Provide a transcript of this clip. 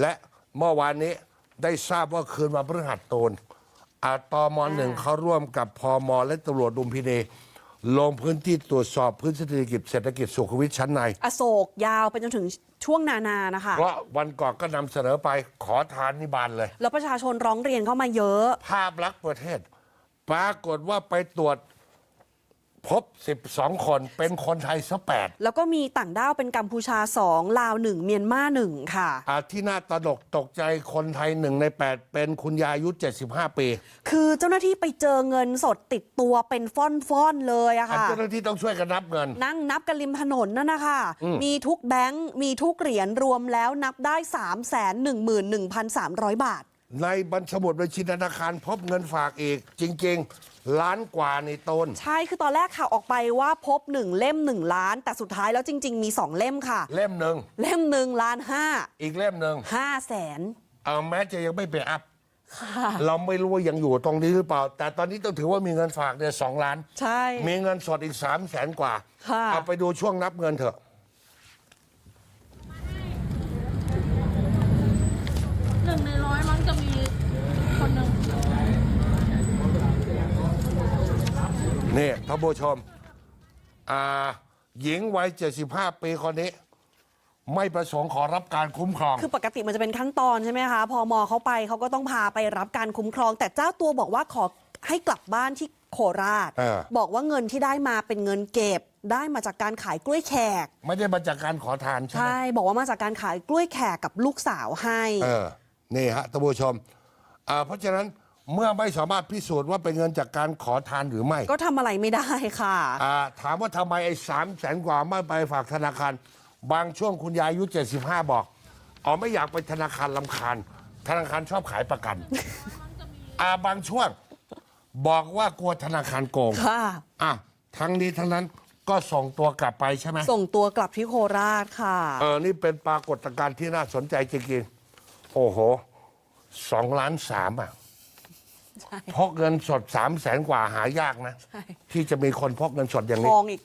และเมื่อวานนี้ได้ทราบว่าคืนวันพฤหัสโตนอาตมหนึ่งเขาร่วมกับพมและตำรวจดุมพินีลงพื้นที่ตรวจสอบพื้นที่เศรษฐกิจเศรษฐกิจสุขวิทชั้นใน อโศกยาวไปจนถึงช่วงนานานะคะ เพราะวันก่อนก็นำเสนอไปขอทานนิบานเลย แล้วประชาชนร้องเรียนเข้ามาเยอะ ภาพลักษณ์ประเทศ ปรากฏว่าไปตรวจ พบ 12 คนเป็นคนไทยซะแปดแล้วก็มีต่างด้าวเป็นกัมพูชาสองลาวหนึ่งเมียนมาหนึ่งค่ะอาที่น่าตระหนกตกใจคนไทยหนึ่งใน 8 เป็นคุณยายอายุ 75 ปีคือเจ้าหน้าที่ไปเจอเงินสดติดตัวเป็นฟ่อนๆเลยอะอันค่ะ เจ้าหน้าที่ต้องช่วยกันนับเงิน นั่งนับกันริมถนนนั่นนะคะ มีทุกแบงค์ มีทุกเหรียญรวมแล้วนับได้ 3 1 1 3 0 0 บาท ในบัญชีสมุดบัญชีธนาคารพบเงินฝากอีก จริง ๆ ล้านกว่าในต้นใช่คือตอนแรกข่าวออกไปว่าพบ1เล่ม1ล้าน แต่สุดท้ายแล้วจริง ๆ มี2เล่มค่ะ เล่มหนึ่งเล่มหนึ่งล้านห้าอีกเล่มหนึ่งห้าแสนเอาแม้จะยังไม่ไปอัพเราไม่รู้ว่ายังอยู่ตรงนี้หรือเปล่า แต่ตอนนี้ต้องถือว่ามีเงินฝากเนี่ยสองล้าน ใช่ มีเงินสดอีกสามแสนกว่าค่ะเอาไปดูช่วงนับเงินเถอะ หนึ่งในร้อยมั้งจะมีคนหนึ่ง นี่ท่านผู้ชมอ่าหญิงวัย 75 ปีคนนี้ ไม่ประสงค์ขอรับการคุ้มครอง คือปกติมันจะเป็นขั้นตอนใช่ไหมคะพอมอเขาไปเขาก็ต้องพาไปรับการคุ้มครอง แต่เจ้าตัวบอกว่าขอให้กลับบ้านที่โคราช เออ บอกว่าเงินที่ได้มาเป็นเงินเก็บ ได้มาจากการขายกล้วยแขก ไม่ได้มาจากการขอทานใช่ไหม ใช่ บอกว่ามาจากการขายกล้วยแขกกับลูกสาวให้ เออ นี่ฮะท่านผู้ชมอ่าเพราะฉะนั้น เมื่อไม่สามารถพิสูจน์ว่าเป็นเงินจากการขอทานหรือไม่ก็ทำอะไรไม่ได้ค่ะ อ่าถามว่าทำไมไอ้สามแสนกว่าไม่ไปฝากธนาคาร บางช่วงคุณยายอายุ 75 บอกอ๋อไม่อยากไปธนาคารลำคาญ ธนาคารชอบขายประกัน อ่าบางช่วงบอกว่ากลัวธนาคารโกงค่ะ อะทั้งนี้ทั้งนั้นก็ส่งตัวกลับไปใช่ไหม ส่งตัวกลับที่โคราชค่ะ เออ นี่เป็นปรากฏการณ์ที่น่าสนใจจริงๆ โอ้โห สองล้านสามอะ ใช่พกเงินสดสามแสนกว่าหายากนะ ใช่ที่จะมีคนพกเงินสดอย่างทนี้ องอีกต่าง